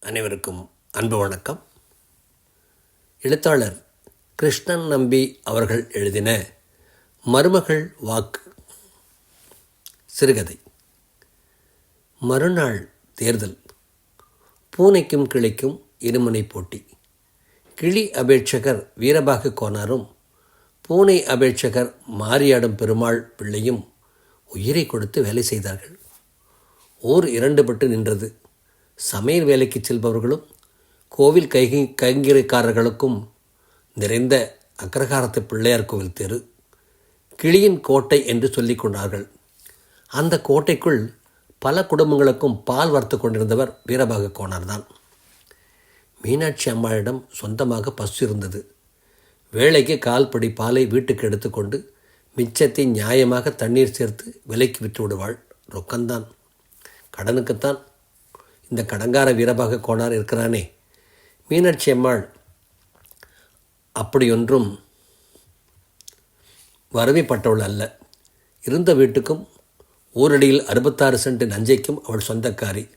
அனைவருக்கும் அன்பு வணக்கம். எழுத்தாளர் கிருஷ்ணன் நம்பி அவர்கள் எழுதின மருமகள் வாக்கு. சிறுகதை. மறுநாள் தேர்தல். பூனைக்கும் கிளிக்கும் இருமுனை போட்டி. கிளி அபேட்சகர் வீரபாகு கோனாரும் பூனை அபேட்சகர் மாரியாடும் பெருமாள் பிள்ளையும் உயிரை கொடுத்து வேலை செய்தார்கள். ஓர் இரண்டுபட்டு நின்றது. சமையல் வேலைக்கு செல்பவர்களும் கோவில் கைகி கைங்கரிக்காரர்களுக்கும் நிறைந்த அக்ரஹாரத்து பிள்ளையார் கோவில் தெரு கிளியின் கோட்டை என்று சொல்லிக் கொண்டார்கள். அந்த கோட்டைக்குள் பல குடும்பங்களுக்கும் பால் வறுத்து கொண்டிருந்தவர் வீரபாக கோனார்தான் மீனாட்சி அம்மாளிடம் சொந்தமாக பசு இருந்தது. வேலைக்கு கால்படி பாலை வீட்டுக்கு எடுத்துக்கொண்டு மிச்சத்தை நியாயமாக தண்ணீர் சேர்த்து விலைக்கு விற்று விடுவாள் ரொக்கம்தான் கடனுக்குத்தான் இந்த கடங்கார வீரபாக கோனார் இருக்கிறானே. மீனாட்சி அம்மாள் அப்படியொன்றும் வறுமைப்பட்டவள் அல்ல. இருந்த வீட்டுக்கும் ஊரடியில் அறுபத்தாறு சென்ட் நஞ்சைக்கும் அவள் சொந்தக்காரி.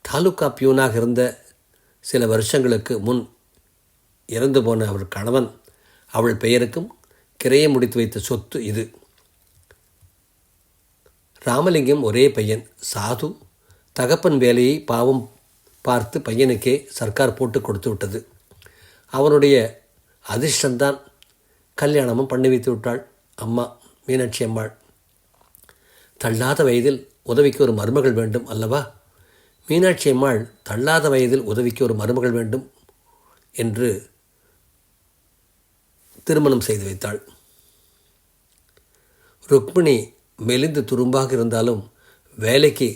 தாலுகா பியூனாக இருந்த சில வருஷங்களுக்கு முன் இறந்து போன அவள் கணவன் அவள் பெயருக்கும் கிரையை முடித்து வைத்த சொத்து இது. ராமலிங்கம் ஒரே பையன் சாது தகப்பன் வேலையை பாவம் பார்த்து பையனுக்கே சர்க்கார் போட்டு கொடுத்து விட்டது. அவனுடைய அதிர்ஷ்டந்தான் கல்யாணமும் பண்ணி வைத்து விட்டாள் அம்மா மீனாட்சி அம்மாள். தள்ளாத வயதில் உதவிக்கு ஒரு மருமகள் வேண்டும் அல்லவா? மீனாட்சி அம்மாள் தள்ளாத வயதில் உதவிக்கு ஒரு மருமகள் வேண்டும் என்று திருமணம் செய்து வைத்தாள். ருக்மிணி மெலிந்து துரும்பாக இருந்தாலும் வேலைக்கு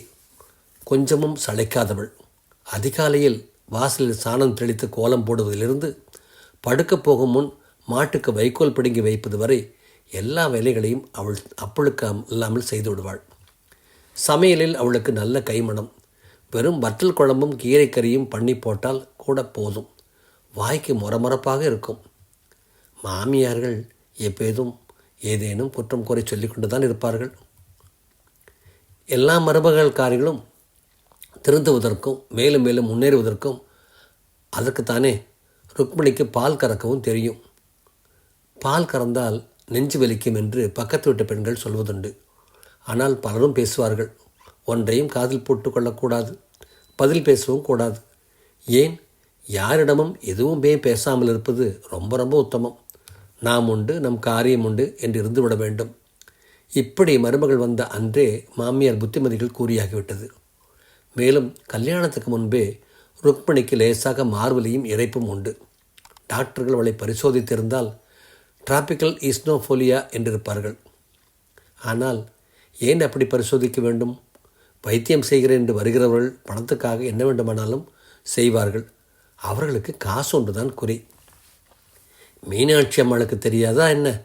கொஞ்சமும் சளைக்காதவள். அதிகாலையில் வாசலில் சாணம் தெளித்து கோலம் போடுவதிலிருந்து படுக்கப் போகும் முன் மாட்டுக்கு வைக்கோல் பிடுங்கி வைப்பது வரை எல்லா வேலைகளையும் அவள் அப்பழுக்க இல்லாமல் செய்து விடுவாள். சமையலில் அவளுக்கு நல்ல கைமணம். வெறும் வற்றல் குழம்பும் கீரைக்கறியும் பண்ணி போட்டால் கூட போதும். வாய்க்கு முறமுறப்பாக இருக்கும். மாமியார்கள் எப்பேதும் ஏதேனும் குற்றம் குறை சொல்லிக்கொண்டு தான் இருப்பார்கள். எல்லா மருமகள்காரிகளும் திருந்துவதற்கும் மேலும் மேலும் முன்னேறுவதற்கும் அதற்குத்தானே ருக்மிணிக்கு பால் கறக்கவும் தெரியும். பால் கறந்தால் நெஞ்சு வலிக்கும் என்று பக்கத்து வீட்டு பெண்கள் சொல்வதுண்டு. ஆனால் பலரும் பேசுவார்கள். ஒன்றையும் காதில் போட்டுக்கொள்ளக்கூடாது பதில் பேசவும் கூடாது. ஏன்? யாரிடமும் எதுவுமே பேசாமல் இருப்பது ரொம்ப ரொம்ப உத்தமம். நாம் உண்டு நம் காரியம் உண்டு என்று இருந்துவிட வேண்டும். இப்படி மருமகள் வந்த அன்றே மாமியார் புத்திமதிகள் கூறியாகிவிட்டது. மேலும் கல்யாணத்துக்கு முன்பே ருக்மணிக்கு லேசாக மார்வலியும் இறைப்பும் உண்டு. டாக்டர்கள் அவளை பரிசோதித்திருந்தால் டிராபிக்கல் ஈஸ்னோஃபோலியா என்றிருப்பார்கள். ஆனால் ஏன் அப்படி பரிசோதிக்க வேண்டும்? வைத்தியம் செய்கிறேன் என்று வருகிறவர்கள் பணத்துக்காக என்ன வேண்டுமானாலும் செய்வார்கள். அவர்களுக்கு காசு ஒன்றுதான் குறி. மீனாட்சி அம்மாளுக்கு தெரியாதா என்ன?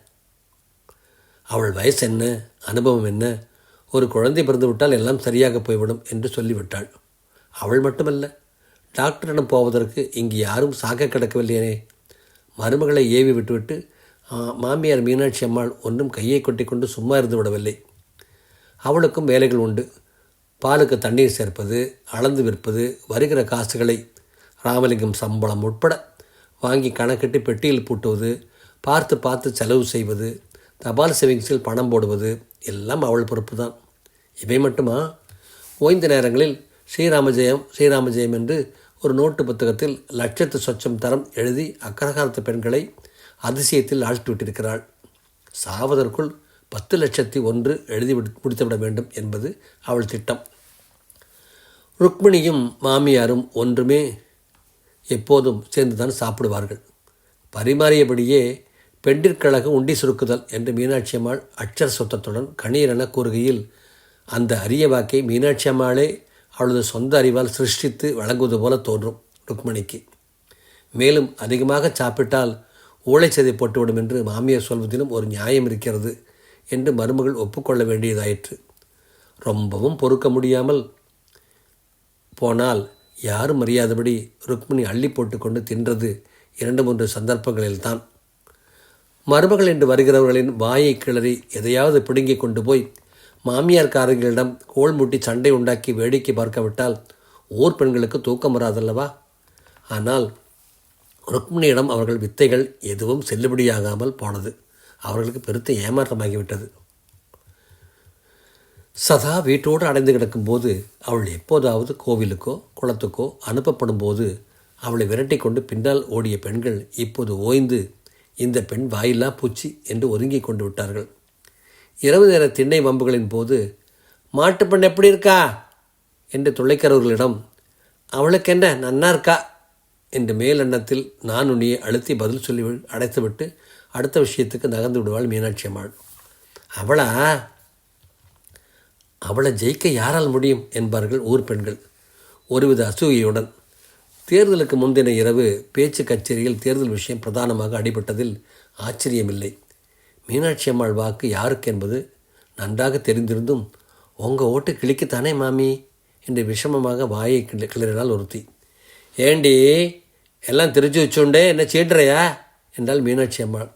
அவள் வயசு என்ன? அனுபவம் என்ன? ஒரு குழந்தை பிறந்துவிட்டால் எல்லாம் சரியாக போய்விடும் என்று சொல்லிவிட்டாள். அவள் மட்டுமல்ல டாக்டரிடம் போவதற்கு இங்கு யாரும் சாக கிடக்கவில்லையே மருமகளை ஏவி விட்டுவிட்டு மாமியார் மீனாட்சி அம்மாள் ஒன்றும் கையை கொட்டி கொண்டு சும்மா இருந்து விடவில்லை அவளுக்கும் வேலைகள் உண்டு. பாலுக்கு தண்ணீர் சேர்ப்பது அளந்து விற்பது வருகிற காசுகளை ராமலிங்கம் சம்பளம் உட்பட வாங்கி கணக்கிட்டு பெட்டியில் பூட்டுவது பார்த்து பார்த்து செலவு செய்வது தபால் சேவிங்ஸில் பணம் போடுவது எல்லாம் அவள் பொறுப்பு தான் இவை மட்டுமா? ஓய்ந்த நேரங்களில் ஸ்ரீராமஜெயம் ஸ்ரீராமஜெயம் என்று ஒரு நோட்டு புத்தகத்தில் லட்சத்து சொச்சம் தரம் எழுதி அக்கரகாரத்து பெண்களை அதிசயத்தில் ஆழ்த்திவிட்டிருக்கிறாள் சாவதற்குள் பத்து லட்சத்தி ஒன்று எழுதி முடித்துவிட வேண்டும் என்பது அவள் திட்டம். ருக்மிணியும் மாமியாரும் ஒன்றுமே எப்போதும் சேர்ந்துதான் சாப்பிடுவார்கள். பரிமாறியபடியே பெண்டிற்கழகம் உண்டி சுருக்குதல் என்று மீனாட்சி அம்மாள் அச்சர சுத்தத்துடன் கணீரென கூறுகையில் அந்த அரிய வாக்கை மீனாட்சி அம்மாளே அவளது சொந்த அறிவால் சிருஷ்டித்து வழங்குவது போல தோன்றும் ருக்மணிக்கு. மேலும் அதிகமாக சாப்பிட்டால் ஊழைச்சதை போட்டுவிடும் என்று மாமியார் சொல்வதிலும் ஒரு நியாயம் இருக்கிறது என்று மருமகள் ஒப்புக்கொள்ள வேண்டியதாயிற்று. ரொம்பவும் பொறுக்க முடியாமல் போனால் யாரும் அறியாதபடி ருக்மிணி அள்ளி போட்டுக்கொண்டு தின்றது இரண்டு மூன்று சந்தர்ப்பங்களில்தான். மருமகள் என்று வருகிறவர்களின் வாயை கிளறி எதையாவது பிடுங்கி கொண்டு போய் மாமியார்காரங்களிடம் கோல் மூட்டி சண்டை உண்டாக்கி வேடிக்கை பார்க்காவிட்டால் ஊர் பெண்களுக்கு தூக்கம் வராதல்லவா? ஆனால் ருக்மிணியிடம் அவர்கள் வித்தைகள் எதுவும் செல்லுபடியாகாமல் போனது. அவர்களுக்கு பெருத்த ஏமாற்றமாகிவிட்டது. சதா வீட்டோடு அடைந்து கிடக்கும்போது அவள் எப்போதாவது கோவிலுக்கோ குளத்துக்கோ அனுப்பப்படும் போது அவளை விரட்டி கொண்டு பின்னால் ஓடிய பெண்கள் இப்போது ஓய்ந்து இந்த பெண் வாயில்லா பூச்சி என்று ஒதுங்கி கொண்டு விட்டார்கள். இரவு நேர திண்ணை வம்புகளின் போது மாட்டுப்பெண் எப்படி இருக்கா? என்று துளைக்கிறவர்களிடம் அவளுக்கு என்ன நன்னா இருக்கா? என்று மேலெண்ணத்தில் நான் உன்னியை அழுத்தி பதில் சொல்லி அடைத்துவிட்டு அடுத்த விஷயத்துக்கு நகர்ந்து விடுவாள் மீனாட்சி அம்மாள். அவளா? அவளை ஜெயிக்க யாரால் முடியும்? என்பார்கள் ஊர் பெண்கள். ஒருவித அசூயையுடன் தேர்தலுக்கு முந்தின இரவு பேச்சு கச்சேரியில் தேர்தல் விஷயம் பிரதானமாக அடிபட்டதில் ஆச்சரியமில்லை. மீனாட்சி அம்மாள் வாக்கு யாருக்கு என்பது நன்றாக தெரிந்திருந்தும் உங்கள் ஓட்டு கிளிக்குத்தானே மாமி? என்று விஷமமாக வாயை கிள- கிளறினாள் ஒருத்தி. ஏண்டி எல்லாம் தெரிஞ்சு வச்சோண்டே என்ன சீடுறையா என்றால் மீனாட்சி அம்மாள்.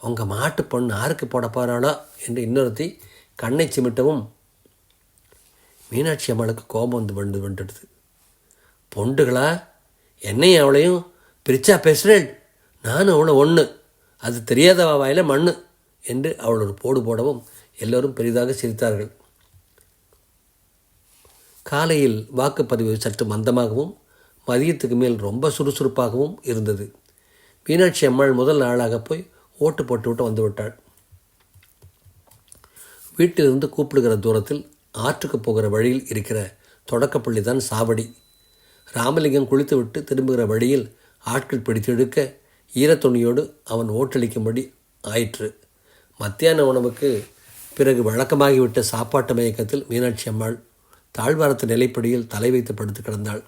உங்கள் மாட்டு பொண்ணு யாருக்கு போட போகிறாளோ என்று இன்னொருத்தி கண்ணை சிமிட்டவும் மீனாட்சி அம்மாளுக்கு கோபம் வந்து வந்து வந்துடுது பொண்டுகளா? என்னையும் அவளையும் பிரிச்சா பேசுகிறேள் நானும் அவளை ஒன்று அது தெரியாதவா வாயில மண்ணு என்று அவள் ஒரு போடு போடவும் எல்லோரும் பெரிதாக சிரித்தார்கள். காலையில் வாக்குப்பதிவு சற்று மந்தமாகவும் மதியத்துக்கு மேல் ரொம்ப சுறுசுறுப்பாகவும் இருந்தது. மீனாட்சி அம்மாள் முதல் நாளாக போய் ஓட்டு போட்டுவிட்டு வந்து விட்டாள். வீட்டிலிருந்து கூப்பிடுகிற தூரத்தில் ஆற்றுக்கு போகிற வழியில் இருக்கிற தொடக்கப்பள்ளி தான் சாவடி. ராமலிங்கம் குளித்துவிட்டு திரும்புகிற வழியில் ஆட்கள் பிடித்து இழுக்க ஈரத்துணியோடு அவன் ஓட்டளிக்கும்படி ஆயிற்று. மத்தியான உணவுக்கு பிறகு வழக்கமாகிவிட்ட சாப்பாட்டு மயக்கத்தில் மீனாட்சி அம்மாள் தாழ்வாரத்து நிலைப்படியில் தலை வைத்து படுத்து கிடந்தாள்.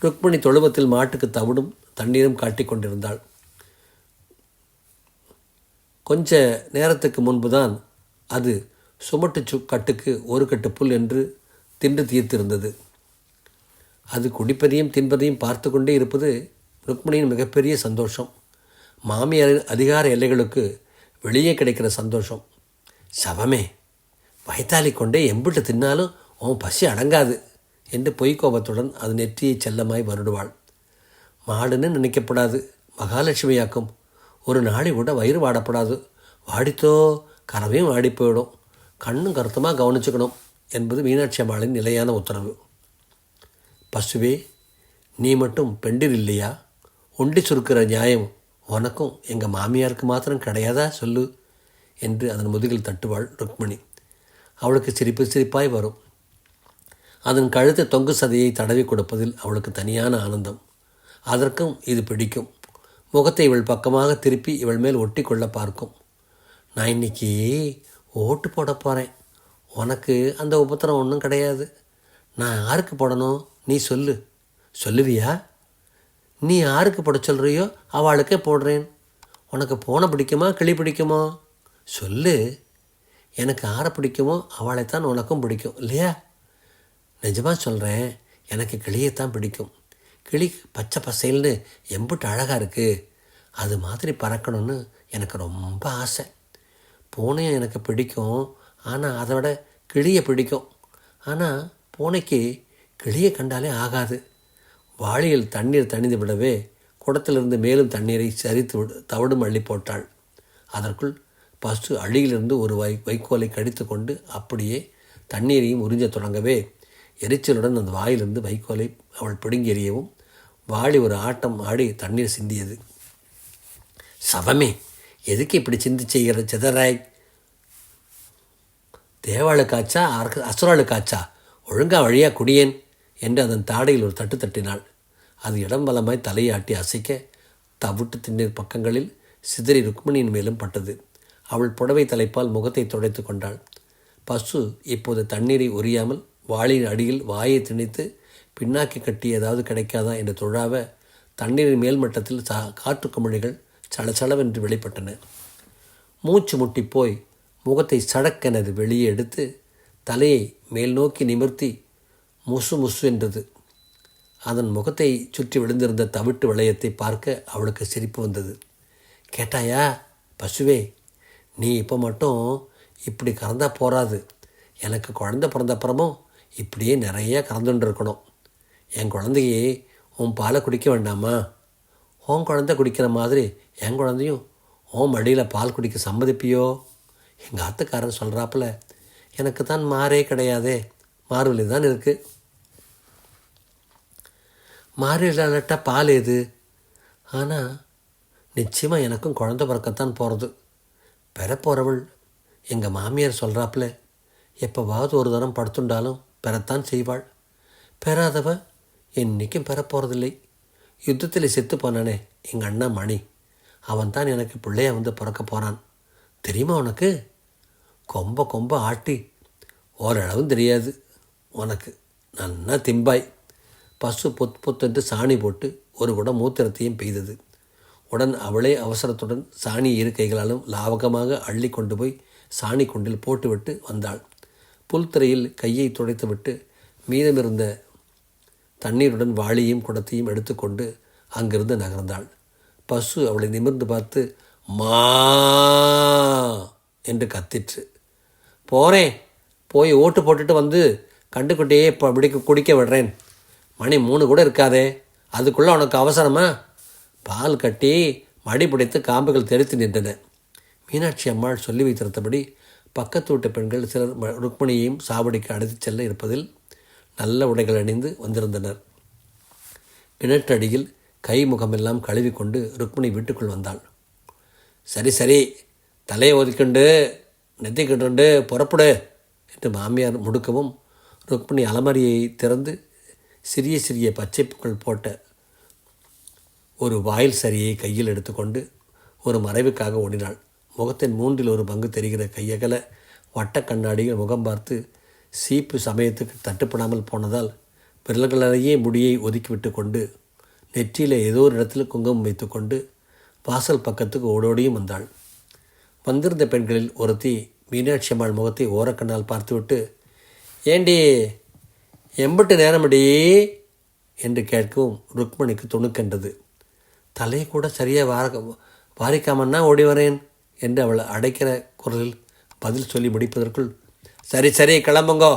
ருக்மிணி தொழுவத்தில் மாட்டுக்கு தவிடும் தண்ணீரும் காட்டிக் கொண்டிருந்தாள். கொஞ்ச நேரத்துக்கு முன்புதான் அது சுமட்டு சு கட்டுக்கு ஒரு கட்டு புல் என்று தின்று தீர்த்திருந்தது. அது குடிப்பதையும் தின்பதையும் பார்த்து கொண்டே இருப்பது ருக்மணியின் மிகப்பெரிய சந்தோஷம். மாமியாரின் அதிகார எல்லைகளுக்கு வெளியே கிடைக்கிற சந்தோஷம். சவமே வயத்தாலி கொண்டே எம்பிட்டு தின்னாலும் உன் பசி அடங்காது என்று பொய்க்கோபத்துடன் அது நெற்றியை செல்லமாய் வருடுவாள். மாடுன்னு நினைக்கப்படாது மகாலட்சுமியாக்கும் ஒரு நாளை கூட வயிறு வாடப்படாது. வாடித்தோ கறவையும் வாடி போயிடும். கண்ணும் கருத்துமாக கவனிச்சுக்கணும் என்பது மீனாட்சி அம்மாளின் நிலையான உத்தரவு. பசுவே நீ மட்டும் பெண்டில் இல்லையா? ஒண்டி சுருக்கிற நியாயம் உனக்கும் எங்கள் மாமியாருக்கு மாத்திரம் கிடையாதா சொல்லு? என்று அதன் முதுகில் தட்டுவாள் ருக்மிணி. அவளுக்கு சிரிப்பு சிரிப்பாய் வரும். அதன் கழுத்து தொங்கு சதையை தடவி கொடுப்பதில் அவளுக்கு தனியான ஆனந்தம். அதற்கும் இது பிடிக்கும். முகத்தை இவள் பக்கமாக திருப்பி இவள் மேல் ஒட்டி கொள்ள பார்க்கும். நான் இன்னைக்கு ஓட்டு போட போகிறேன் உனக்கு அந்த உபத்திரம் ஒன்றும் கிடையாது. நான் யாருக்கு போடணும்? நீ சொல்லு. சொல்லுவியா? நீ யாருக்கு போட சொல்கிறியோ அவளுக்கே போடுறேன். உனக்கு பூனை பிடிக்குமா கிளி பிடிக்குமா? சொல்லு. எனக்கு யாரை பிடிக்குமோ அவளைத்தான் உனக்கும் பிடிக்கும் இல்லையா? நிஜமாக சொல்கிறேன் எனக்கு கிளியைத்தான் பிடிக்கும். கிளி பச்சை பசைல்னு எம்பிட்டு அழகாக இருக்குது அது மாதிரி பறக்கணும்னு எனக்கு ரொம்ப ஆசை. பூனையும் எனக்கு பிடிக்கும். ஆனால் அதை விட கிளியை பிடிக்கும். ஆனால் பூனைக்கு கிளியை கண்டாலே ஆகாது. வாளியில் தண்ணீர் தணிந்து விடவே குடத்திலிருந்து மேலும் தண்ணீரை சரித்து விடு தவிடும் அள்ளி போட்டாள். அதற்குள் பசு அழியிலிருந்து ஒரு வை வைக்கோலை கடித்து கொண்டு அப்படியே தண்ணீரையும் உறிஞ்சத் தொடங்கவே எரிச்சலுடன் அந்த வாயிலிருந்து வைக்கோலை அவள் பிடுங்கி எறியவும் வாளி ஒரு ஆட்டம் ஆடி தண்ணீர் சிந்தியது. சவமே எதுக்கு இப்படி சிந்தி செய்கிற சிதறாய்? தேவாளுக்காச்சா அர- அசுராளுக்காச்சா? ஒழுங்கா வழியாக குடியேன். என்று அதன் தாடையில் ஒரு தட்டு தட்டினாள். அது இடம் பலமாய் தலையாட்டி அசைக்க தவிட்டு திண்ணீர் பக்கங்களில் சிதறி ருக்மிணியின் மேலும் பட்டது. அவள் புடவை தலைப்பால் முகத்தை துடைத்து கொண்டாள். பசு இப்போது தண்ணீரை உரியாமல் வாளின் அடியில் வாயை திணித்து பின்னாக்கி கட்டி ஏதாவது கிடைக்காதா என்று தொழாவ தண்ணீரின் மேல்மட்டத்தில் சா காற்றுக்குமிழிகள் சலசலவென்று வெளிப்பட்டன. மூச்சு முட்டி போய் முகத்தை சடக்கெனது வெளியே எடுத்து தலையை மேல் நோக்கி நிமிர்த்தி முசு முசு என்றது. அதன் முகத்தை சுற்றி விழுந்திருந்த தவிட்டு வளையத்தை பார்க்க அவளுக்கு சிரிப்பு வந்தது. கேட்டாயா பசுவே நீ இப்போ மட்டும் இப்படி கறந்தால் போகாது எனக்கு குழந்த பிறந்தப்புறமும் இப்படியே நிறைய கறந்துட்டு இருக்கணும் என் குழந்தையே உன் பாலை குடிக்க வேண்டாமா? உன் குழந்தை குடிக்கிற மாதிரி என் குழந்தையும் உன் மடியில் பால் குடிக்க சம்மதிப்பியோ? எங்கள் ஆத்துக்காரர் சொல்கிறாப்புல எனக்கு தான் மாறே கிடையாதே. மாறுவலி தான் இருக்குது மாறி இல்லாட்டா பால் எது? ஆனால் நிச்சயமாக எனக்கும் குழந்தை பிறக்கத்தான் போகிறது பெறப்போகிறவள் எங்கள் மாமியார் சொல்கிறாப்புல எப்போவாவது ஒரு தரம் படுத்துண்டாலும் பெறத்தான் செய்வாள். பெறாதவ என்றைக்கும் பெறப்போகிறதில்லை யுத்தத்தில் செத்து போனானே எங்கள் அண்ணா மணி. அவன் தான் எனக்கு பிள்ளைய வந்து பிறக்க போகிறான் தெரியுமா உனக்கு? கொம்ப கொம்ப ஆட்டி ஓரளவும் தெரியாது. உனக்கு நன்னா திம்பாய். பசு பொத் பொத்தென்று சாணி போட்டு ஒரு குடம் மூத்திரத்தையும் பெய்தது. உடன் அவளே அவசரத்துடன் சாணி இரு கைகளாலும் லாவகமாக அள்ளி கொண்டு போய் சாணி குண்டில் போட்டுவிட்டு வந்தாள். புல்திரையில் கையை துடைத்துவிட்டு மீதமிருந்த தண்ணீருடன் வாளியும் குடத்தையும் எடுத்துக்கொண்டு அங்கிருந்து நகர்ந்தாள். பசு அவளை நிமிர்ந்து பார்த்து மா என்று கத்திற்று. போகிறேன் போய் ஓட்டு போட்டுட்டு வந்து கண்டுக்குட்டியே இப்போ பிடிக்க குடிக்க விடுறேன். மணி மூணு கூட இருக்காதே. அதுக்குள்ளே உனக்கு அவசரமா? பால் கட்டி மடி பிடித்து காம்புகள் தெரித்து நின்றன. மீனாட்சி அம்மாள் சொல்லி வைத்திருந்தபடி பக்கத்து வீட்டு பெண்கள் சிலர் ருக்மணியையும் சாவடிக்கு அழைத்துச் செல்ல இருப்பதில் நல்ல உடைகள் அணிந்து வந்திருந்தனர். கிணற்றடியில் கை முகமெல்லாம் கழுவிக்கொண்டு ருக்மிணி வீட்டுக்குள் வந்தாள். சரி சரி தலையை ஒதுக்கிண்டு நெத்திக்கிட்டு புறப்படு என்று மாமியார் முடுக்கவும் ருக்மிணி அலமாரியை திறந்து சிறிய சிறிய பச்சைப்புக்கள் போட்ட ஒரு வாயில் சரியை கையில் எடுத்துக்கொண்டு ஒரு மறைவுக்காக ஓடினாள். முகத்தின் மூன்றில் ஒரு பங்கு தெரிகிற கையகல வட்ட கண்ணாடியில் முகம் பார்த்து சீப்பு சமயத்துக்கு தட்டுப்படாமல் போனதால் விரல்களாலேயே முடியை ஒதுக்கிவிட்டு கொண்டு நெற்றியில் ஏதோ ஒரு இடத்தில் குங்குமம் வைத்துக்கொண்டு வாசல் பக்கத்துக்கு ஓடோடியும் வந்தாள். வந்திருந்த பெண்களில் ஒருத்தி மீனாட்சி அம்மாள் முகத்தை ஓரக்கண்ணால் பார்த்துவிட்டு ஏண்டி எம்பட்டு நேரமடி என்று கேட்கவும் ருக்மணிக்கு துணுக்கென்றது தலையை கூட சரியாக வார வாரிக்காமன்னா ஓடி வரேன் என்று அவள் அடைக்கிற குரலில் பதில் சொல்லி முடிப்பதற்குள் சரி சரி கிளம்புங்கோ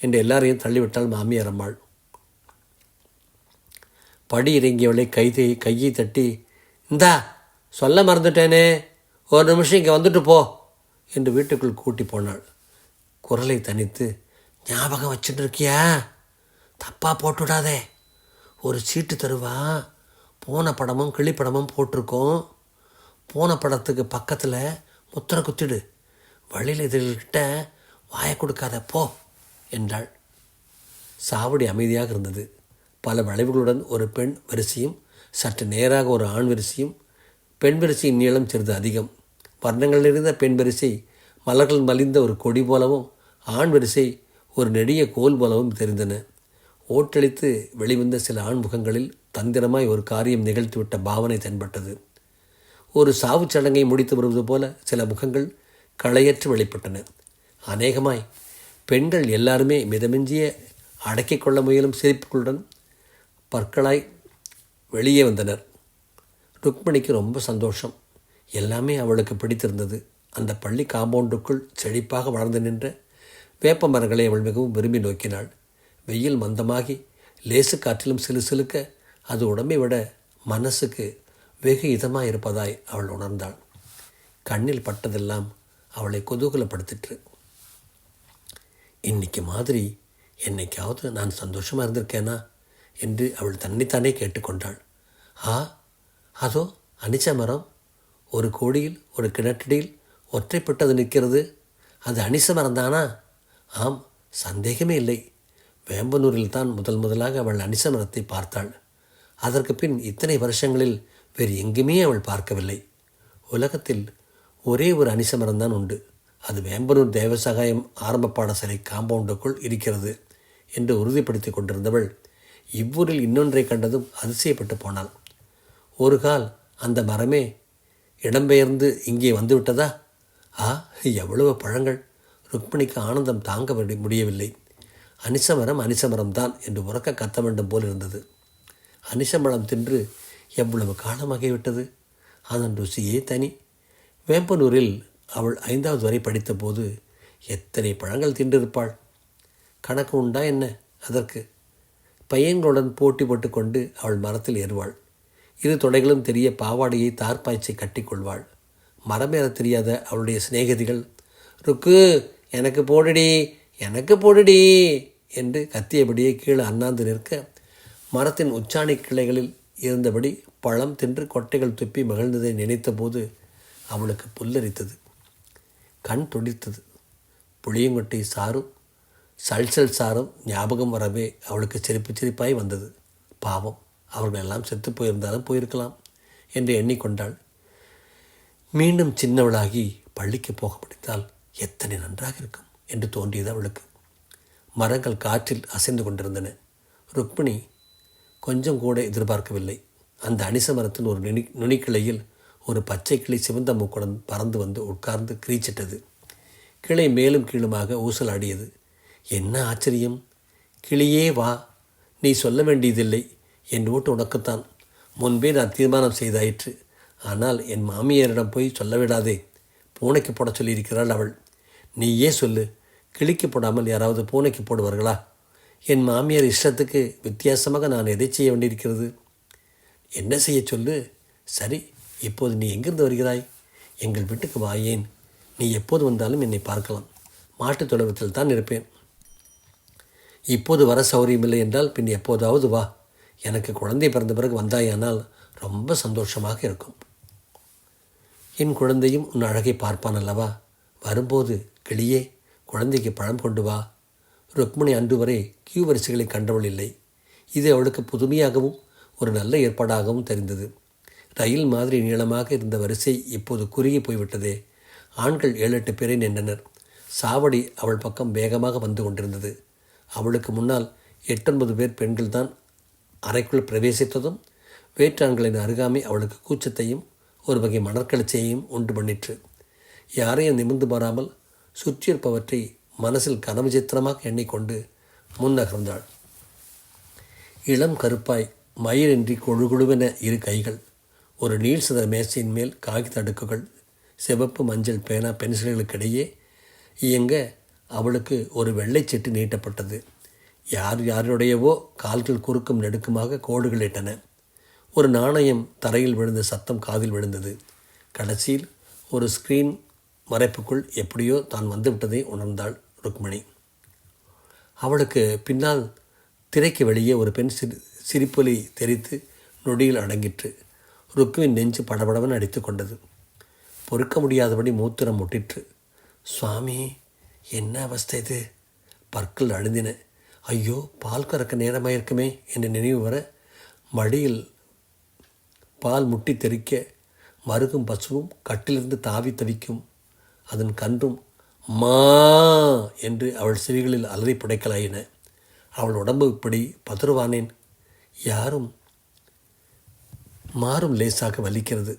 என்று எல்லாரையும் தள்ளிவிட்டாள் மாமியார் அம்மாள். படி இறங்கியவளை கைதை கையை தட்டி இந்தா சொல்ல மறந்துட்டேனே ஒரு நிமிஷம் இங்கே வந்துட்டு போ என்று வீட்டுக்குள் கூட்டி போனாள். குரலை தனித்து ஞாபகம் வச்சுட்டு இருக்கியா தப்பாக போட்டுவிடாதே ஒரு சீட்டு தருவா. போன படமும் கிளிப்படமும் போட்டிருக்கோம். போன படத்துக்கு பக்கத்தில் முத்திரை குத்திடு. வழியில் இதுகிட்ட வாய கொடுக்காத போ என்றாள். சாவடி அமைதியாக இருந்தது. பல வளைவுகளுடன் ஒரு பெண் வரிசையும் சற்று நேராக ஒரு ஆண் வரிசையும் பெண் வரிசையின் நீளம் சிறிது அதிகம். வர்ணங்கள் நிறைந்த பெண் வரிசை மலர்கள் மலிந்த ஒரு கொடி போலவும் ஆண் வரிசை ஒரு நெடிய கோல் போலவும் தெரிந்தன. ஓட்டளித்து வெளிவந்த சில ஆண்முகங்களில் தந்திரமாய் ஒரு காரியம் நிகழ்த்திவிட்ட பாவனை தென்பட்டது. ஒரு சாவுச் சடங்கை முடித்து வருவது போல சில முகங்கள் களையற்று வெளிப்பட்டன. அநேகமாய் பெண்கள் எல்லாருமே மிதமிஞ்சிய அடக்கிக் கொள்ள முயலும் சிரிப்புகளுடன் பற்களாய் வெளியே வந்தனர். ருக்மிணிக்கு ரொம்ப சந்தோஷம். எல்லாமே அவளுக்கு பிடித்திருந்தது. அந்த பள்ளி காம்பவுண்டுக்குள் செழிப்பாக வளர்ந்து நின்ற வேப்ப மரங்களை அவள் மிகவும் விரும்பி நோக்கினாள். வெயில் மந்தமாகி லேசு காற்றிலும் சிலுசிலுக்க அது உடம்பை விட மனசுக்கு வெகு இதமாக இருப்பதாய் அவள் உணர்ந்தாள். கண்ணில் பட்டதெல்லாம் அவளை குதூகலப்படுத்திற்று. இன்னைக்கு மாதிரி என்னைக்காவது நான் சந்தோஷமாக இருந்திருக்கேனா? என்று அவள் தன்னைத்தானே கேட்டுக்கொண்டாள். ஆ அதோ அனிச்ச மரம். ஒரு கோடியில் ஒரு கிணற்றடியில் ஒற்றைப்பட்டது நிற்கிறது. அது அனிச மரம் தானா ஆம் சந்தேகமே இல்லை. வேம்பனூரில் தான் முதல் முதலாக அவள் அனிசமரத்தை பார்த்தாள். அதற்கு பின் இத்தனை வருஷங்களில் வேறு எங்குமே அவள் பார்க்கவில்லை. உலகத்தில் ஒரே ஒரு அனிச மரம்தான் உண்டு. அது வேம்பனூர் தேவசகாயம் ஆரம்ப பாடசாலை காம்பவுண்டுக்குள் இருக்கிறது என்று உறுதிப்படுத்தி கொண்டிருந்தவள் இவ்வூரில் இன்னொன்றை கண்டதும் அதிசயப்பட்டு போனாள். ஒரு கால் அந்த மரமே இடம்பெயர்ந்து இங்கே வந்துவிட்டதா? ஆ எவ்வளவு பழங்கள்! ருக்மிணிக்கு ஆனந்தம் தாங்க முடியவில்லை. அனிசமரம் அனிசமரம் தான் என்று உறக்க கத்த வேண்டும் போல் இருந்தது. அனிசமரம் தின்று எவ்வளவு காலமாகிவிட்டது? அதன் ருசியே தனி? வேம்பனூரில் அவள் ஐந்தாவது வரை படித்தபோது எத்தனை பழங்கள் தின்றிருப்பாள்? கணக்கு உண்டா என்ன அதற்கு? பையன்களுடன் போட்டி போட்டுக்கொண்டு அவள் மரத்தில் ஏறுவாள். இரு தொடைகளும் தெரிய பாவாடையை தார்பாய்ச்சி கட்டிக்கொள்வாள் மரமேற தெரியாத அவளுடைய சிநேகிதிகள் ருக்கு எனக்கு போடுடி எனக்கு போடுடி என்று கத்தியபடியே கீழே அண்ணாந்து நிற்க மரத்தின் உச்சாணி கிளைகளில் இருந்தபடி பழம் தின்று கொட்டைகள் துப்பி மகிழ்ந்ததை நினைத்தபோது அவளுக்கு புல்லரித்தது. கண் துடித்தது. புளியங்கொட்டை சாரும் சல்சல் சாரும் ஞாபகம் வரவே அவளுக்கு சிரிப்பு சிரிப்பாய் வந்தது. பாவம் அவர்கள் எல்லாம் செத்து போயிருந்தாலும் போயிருக்கலாம் என்று எண்ணிக்கொண்டாள். மீண்டும் சின்னவளாகி பள்ளிக்கு போக முடிந்தால் எத்தனை நன்றாக இருக்கும் என்று தோன்றியது அவளுக்கு. மரங்கள் காற்றில் அசைந்து கொண்டிருந்தன. ருக்மிணி கொஞ்சம் கூட எதிர்பார்க்கவில்லை. அந்த அனிச மரத்தின் ஒரு நுனி நுனிக்கிளையில் ஒரு பச்சை கிளி சிவந்த மூக்குடன் பறந்து வந்து உட்கார்ந்து கிரீச்சிட்டது. கிளை மேலும் கீழுமாக ஊசலாடியது. என்ன ஆச்சரியம்? கிளியே வா. நீ சொல்ல வேண்டியதில்லை. என் ஓட்டு உனக்குத்தான். முன்பே நான் தீர்மானம் செய்தாயிற்று. ஆனால் என் மாமியாரிடம் போய் சொல்ல விடாதே. பூனைக்கு போட சொல்லியிருக்கிறாள் அவள். நீயே சொல்லு. கிளிக்கு போடாமல் யாராவது பூனைக்கு போடுவார்களா? என் மாமியார் இஷ்டத்துக்கு வித்தியாசமாக நான் எதை செய்ய வேண்டியிருக்கிறது? என்ன செய்ய சொல்லு? சரி இப்போது நீ எங்கிருந்து வருகிறாய்? எங்கள் வீட்டுக்கு வாயேன் நீ எப்போது வந்தாலும் என்னை பார்க்கலாம். மாட்டுத் தொழுவத்தில் தான் இருப்பேன். இப்போது வர சௌரியமில்லை என்றால் பின் எப்போதாவது வா. எனக்கு குழந்தை பிறந்த பிறகு வந்தாயானால் ரொம்ப சந்தோஷமாக இருக்கும். என் குழந்தையும் உன் அழகை பார்ப்பான் அல்லவா? வரும்போது கிளியே குழந்தைக்கு பழம் கொண்டு வா. ருக்மிணி அன்று வரை கியூ வரிசைகளை கண்டவள் இல்லை. இது அவளுக்கு புதுமையாகவும் ஒரு நல்ல ஏற்பாடாகவும் தெரிந்தது. ரயில் மாதிரி நீளமாக இருந்த வரிசை இப்போது குறுகி போய்விட்டதே. ஆண்கள் ஏழு எட்டு பேரை நின்றனர். சாவடி அவள் பக்கம் வேகமாக வந்து கொண்டிருந்தது. அவளுக்கு முன்னால் எட்டொன்பது பேர் பெண்கள் தான் அறைக்குள் பிரவேசித்ததும் வேற்றாண்களின் அருகாமை அவளுக்கு கூச்சத்தையும் ஒரு வகை மணற்கலச்சையையும் உண்டு பண்ணிற்று. யாரையும் நிமிர்ந்து பாராமல் சுற்றியிருப்பவற்றை மனசில் கனவு சித்திரமாக எண்ணிக்கொண்டு முன்னகர்ந்தாள். இளம் கருப்பாய் மயிரின்றி கொழுகுழுவென இரு கைகள் ஒரு நீள் சதுர மேசையின் மேல் காகித அடுக்குகள் சிவப்பு மஞ்சள் பேனா பென்சில்களுக்கிடையே இயங்க அவளுக்கு ஒரு வெள்ளைச்சீட்டு நீட்டப்பட்டது. யார் யாருடையவோ கால்கள் குறுக்கும் நெடுக்குமாக கோடுகள் இட்டன. ஒரு நாணயம் தரையில் விழுந்த சத்தம் காதில் விழுந்தது. கடைசியில் ஒரு ஸ்க்ரீன் மறைப்புக்குள் எப்படியோ தான் வந்துவிட்டதை உணர்ந்தாள் ருக்மணி. அவளுக்கு பின்னால் திரைக்கு வெளியே ஒரு பெண் சிரி சிரிப்பொலி தெரித்து நொடியில் அடங்கிற்று. ருக்குவின் நெஞ்சு படபடவன் அடித்து கொண்டது. பொறுக்க முடியாதபடி மூத்திரம் முட்டிற்று. சுவாமி என்ன அவஸ்தை இது? பற்கள் அழுந்தின. ஐயோ பால் கறக்க நேரமாயிருக்குமே என்று நினைவு வர மடியில் பால் முட்டி தெறிக்க மருகும் பசுவும் கட்டிலிருந்து தாவி தவிக்கும் அதன் கன்றும் மா என்று அவள் செவிகளில் அலறி புடைக்கலாயின. அவள் உடம்பு இப்படி பதறுவானேன்? யாரும் மாறும் லேசாக வலிக்கிறது.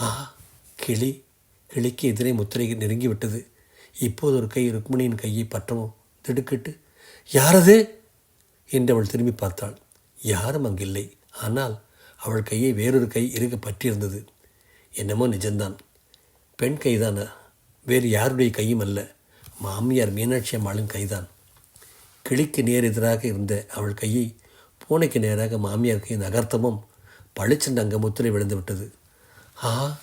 ஆ கிளி கிளிக்கு எதிரே முத்திரை நெருங்கிவிட்டது. இப்போது ஒரு கை ருக்மிணியின் கையை பற்றவும் திடுக்கிட்டு யாரது? என்று அவள் திரும்பி பார்த்தாள். யாரும் அங்கில்லை. ஆனால் அவள் கையை வேறொரு கை இருக்க பற்றியிருந்தது. என்னமோ நிஜம்தான். பெண் கைதான? வேறு யாருடைய கையும் அல்ல. மாமியார் மீனாட்சி அம்மாளின் கைதான். கிளிக்கு நேர் எதிராக இருந்த அவள் கையை பூனைக்கு நேராக மாமியார் கை நகர்த்தமும் பளிச்சென்று அங்கே முத்திரை விழுந்து விட்டது. ஆ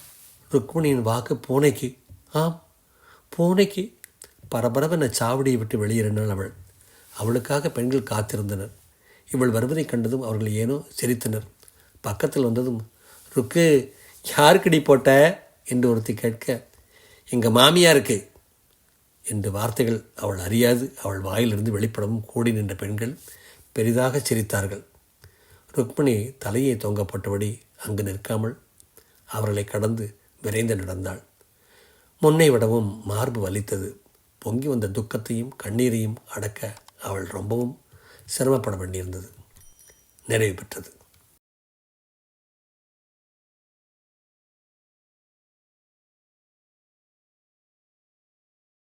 ருக்மிணியின் வாக்கு பூனைக்கு. ஆம் பூனைக்கு. பரபரவென சாவடியை விட்டு வெளியேறினாள் அவள். அவளுக்காக பெண்கள் காத்திருந்தனர். இவள் வருவதைக் கண்டதும் அவர்கள் ஏனோ சிரித்தனர். பக்கத்தில் வந்ததும் ருக்கு யாருக்கடி போட்ட? என்று ஒருத்தி கேட்க எங்கள் மாமியாருக்கு என்று வார்த்தைகள் அவள் அறியாது. அவள் வாயிலிருந்து வெளிப்படவும் கூடி நின்ற பெண்கள் பெரிதாக சிரித்தார்கள். ருக்மிணி தலையை தொங்கப்பட்டபடி அங்கு நிற்காமல் அவர்களை கடந்து விரைந்து நடந்தாள். முன்னை விடவும் மார்பு வலித்தது. பொங்கி வந்த துக்கத்தையும் கண்ணீரையும் அடக்க அவள் ரொம்பவும் சிரமப்பட வேண்டியிருந்தது. நிறைவு பெற்றது.